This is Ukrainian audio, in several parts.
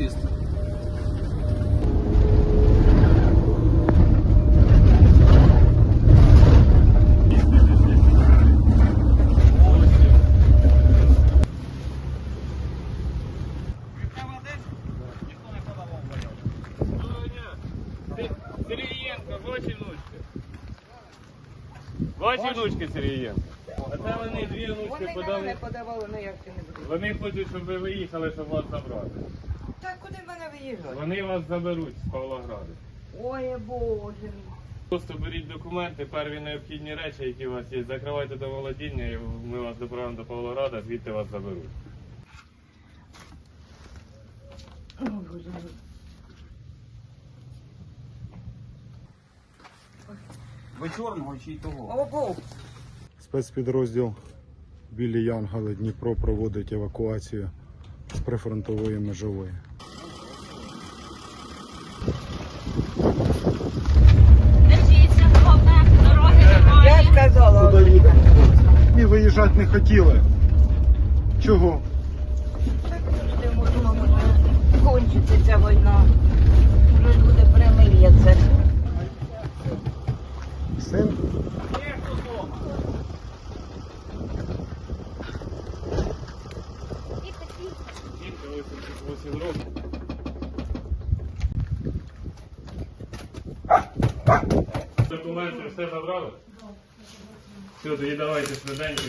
чисто. Ваші внучки. Сергієнко. А це вони дві внучки Вони подавали, ну як не. Вони хочуть, щоб ви виїхали, щоб вас забрати. Так куди в мене виїжджати? Вони вас заберуть з Павлограду. Ой, Боже мій. Просто беріть документи, перві необхідні речі, які у вас є. Закривайте до володіння і ми вас доправимо до Павлограда, звідти вас заберуть. Ой, Боже мій. Ви чорного чи й того? О, Бог. Спецпідрозділ білі Янгали Дніпро проводить евакуацію з прифронтової межової. Держіться, головне, дороги Я немає. ж казала. Куди їхати? І виїжджати не хотіли. Чого? Кончиться ця війна. Вже буде примир'я це. Син? Жінка 88 років. Документи все забрали? Все, тоді давайте швиденько.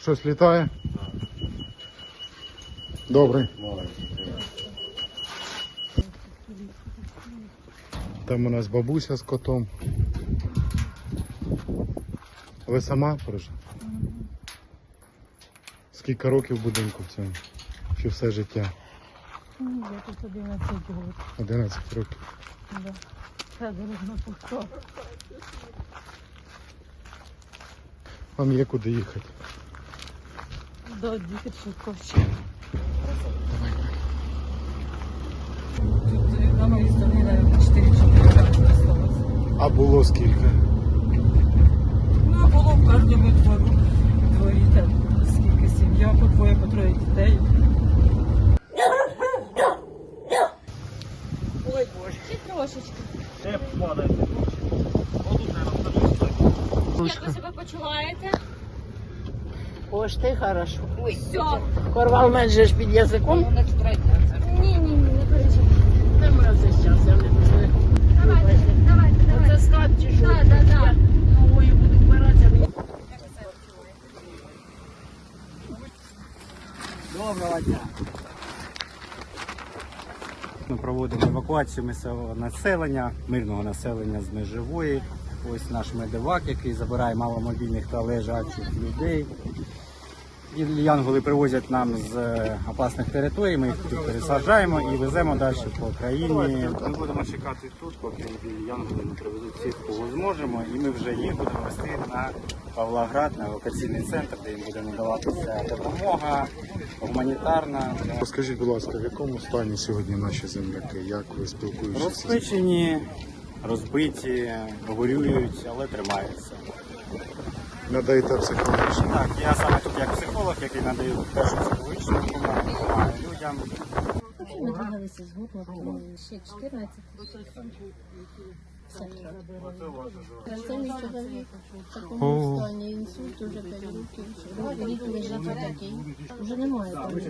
Щось літає? Добре. Там у нас бабуся з котом. Ви сама прожила? Скільки років в будинку в цьому? Чи все життя? Я тут 11 років. 11 років. Да. Це дорога пуста. Вам є куди їхати. До діти швидкості. Тут на моїй стороні, 4-4 роки. А було скільки? Ну, а було в кожному двору дворі там, скільки сім'я, по двоє, по троє дітей. Ой, Боже. Чи трошечки. Де падає? Як ви себе почуваєте? Ось ти хорошо. Ой, Все. Порвав менше ж під язиком. Ну, не втратиться. Ні, ні, ні, не переживайте. Не мрази зараз, я не знаю. Давайте, давайте, Це давайте. скат чи що? Так, так, так. Новою буду вбиратися. Доброго дня. Ми проводимо евакуацію місцевого населення, мирного населення з межової. Ось наш медивак, який забирає маломобільних та лежачих людей. І Янголи привозять нам з е, опасних територій, ми їх тут пересаджаємо і веземо далі по країні. Ми будемо чекати тут, поки Янголи не привезуть всіх, кого зможемо, і ми вже їх будемо вести на Павлоград, на евакуаційний центр, де їм буде надаватися допомога гуманітарна. Скажіть, будь ласка, в якому стані сьогодні наші земляки? Як ви спілкуєтеся? Розпечені, розбиті, горюють, але тримаються. Надаєте психологічну? Так, я саме тут як психолог, який надає першу психологічну допомогу, людям. Ми двигалися з Гурмова, ще 14. Це мій чоловік в такому стані, інсульт уже 5 років. Рік лежить отакий. Вже немає там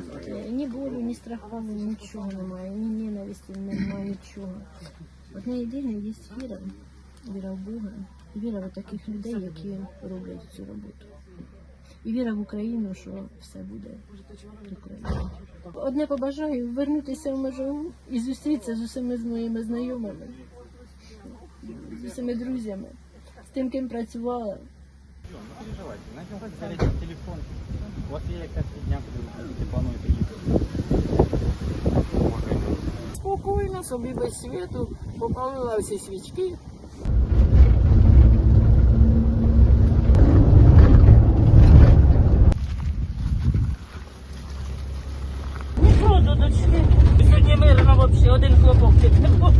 ні болю, ні страху, нічого немає, ні ненависті, немає нічого. Одне єдине є віра, віра в Бога, віра в таких людей, які роблять цю роботу. І віра в Україну, що все буде Україна. Одне побажаю вернутися в межову і зустрітися з усіма з моїми знайомими, з усіма друзями, з тим, ким працювала. Не переживайте, телефон. У вас якась дня, коли ви плануєте. Спокійно собі без світу, попалила всі свічки. Нічого до дочки. Сьогодні мирно взагалі, один хлопок підтримав.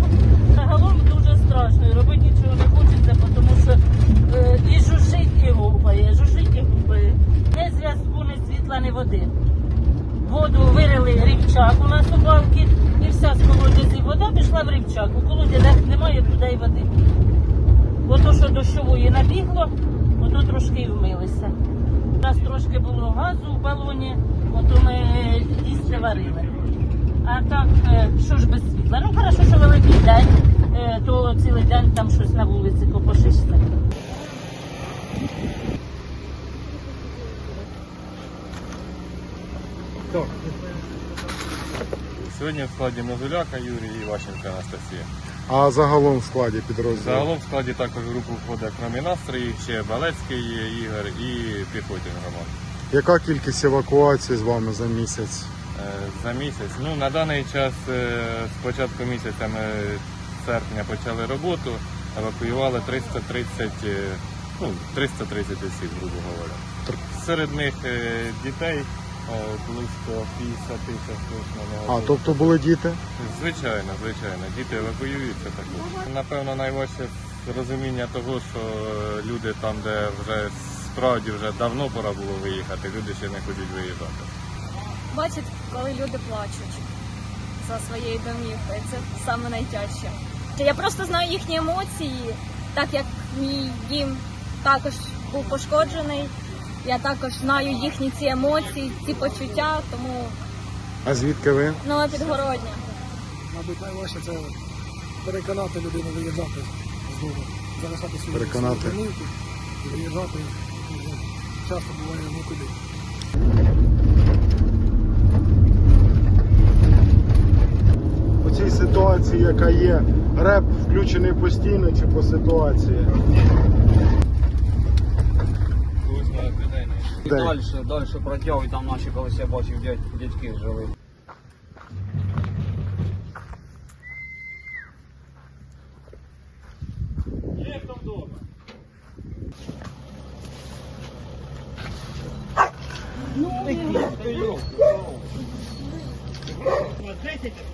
Загалом дуже страшно, і робити нічого не хочеться, тому що е, і жужжить, і гупає, жужжить, і гупає. Не ручак. У колоді де немає людей води. Ото, що дощової набігло, ото трошки. У нас трошки було газу в балоні, ото ми їсти варили. А так, е, що ж без світла? Ну, хорошо, що великий день, е, то цілий день там щось на вулиці копошишся. Сьогодні в складі Мозуляка Юрій і Ващенка Анастасія. А загалом в складі підрозділу? Загалом в складі також в групу входить кромі настрої, ще Балецький Ігор і Піхотін Роман. Яка кількість евакуацій з вами за місяць? Е, За місяць. Ну, на даний час е, з початку місяця ми серпня почали роботу, евакуювали 330, е, ну, 330 осіб, грубо говоря. Серед них дітей близько 50 тисяч точно А, тобто були діти? Звичайно, звичайно. Діти евакуюються також. Напевно, найважче розуміння того, що е, люди там, де вже справді вже давно пора було виїхати, люди ще не хочуть виїжджати. бачить, коли люди плачуть за своєю домівкою. Це саме найтяжче. Я просто знаю їхні емоції, так як мій дім також був пошкоджений. Я також знаю їхні ці емоції, ці почуття, тому А звідки ви? нова підгородня. Мабуть, найважче це переконати людину виїжджати з дому, залишати свої Переконати. і виїжджати. ну, Часто буває нікуди. У цій ситуації, яка є, реп включений постійно чи по ситуації? І далі, далі протягуй, там наші колись я бачив дядь, дядьки жили.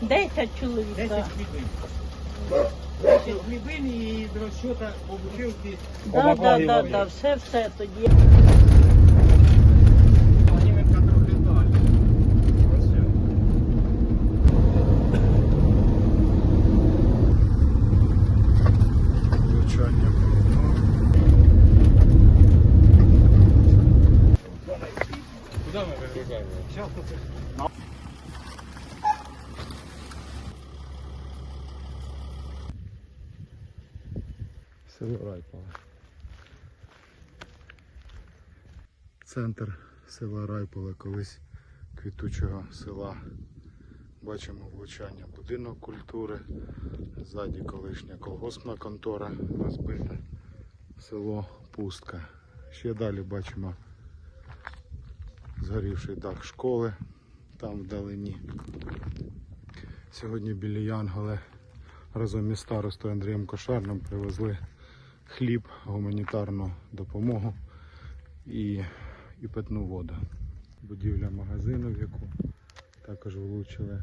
Десять чоловік. так. Глибин і до розчота обучивки. Да, да, да, да, все, все тоді. Влучання. Куди ми вигружаємо? Село Райполе. Центр села Райполе, колись квітучого села. Бачимо влучання будинок культури. Ззаді колишня колгоспна контора розбита. Село Пустка. Ще далі бачимо згорівший дах школи там вдалині. Сьогодні біля Янголи разом із старостою Андрієм Кошарним привезли хліб, гуманітарну допомогу і, і питну воду. Будівля магазину, в яку також влучили.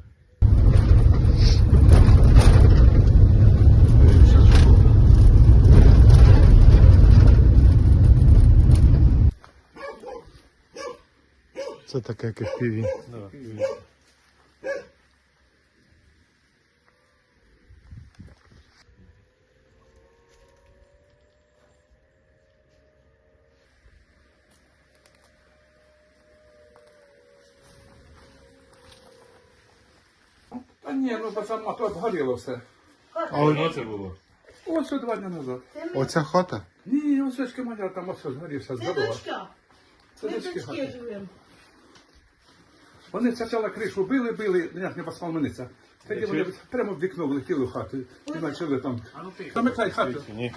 Це таке FPV. Та ні, ну бо сама тут горіло все. А Давно це було? Ось що два дні назад. оця хата? Ні, ось ж командир там ось згорівся здорово. Це дочки хати. Вони спочатку кришу били, били, ну, як не посмалмениться. Тоді вони прямо в вікно влетіли в хату і почали там. Замикай хату. Ні.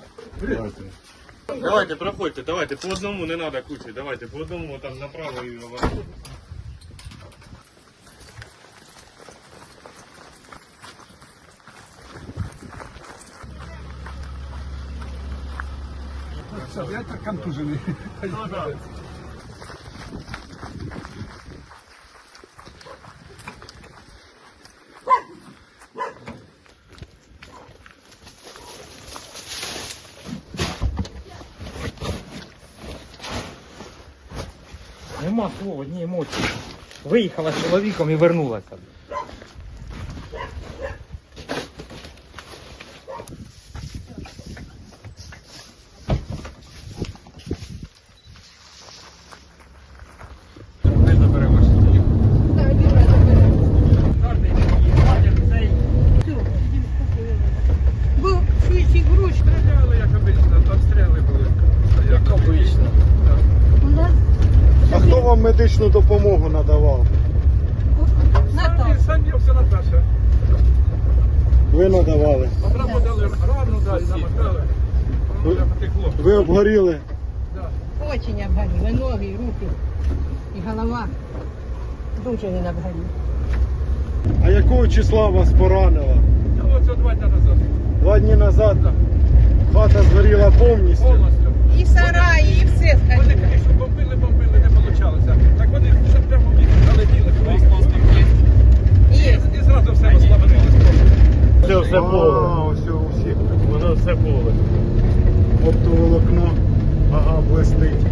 Давайте, проходьте, давайте, по одному не треба кучі, давайте, по одному там направо і вас. Я так контужений. Нема слова, одні емоції. Виїхала з чоловіком і вернулася. Ви надавали. А прямо рану дали, намотали. Воно. Ви обгоріли. Очень обгоріли, ноги, руки, і голова. Дуже він обгорів. А якого числа вас поранило? Та оце два дня назад. Два дні назад хата згоріла повністю. Повністю. І сараї, і все Вони, звісно, бомбили, бомбили, не вийшло. Так вони все прямо в них залетіли. Є. І, і зразу все розслабилось. Це все поле. ось у всіх. Воно все поле. Оптоволокно. Ага, блистить.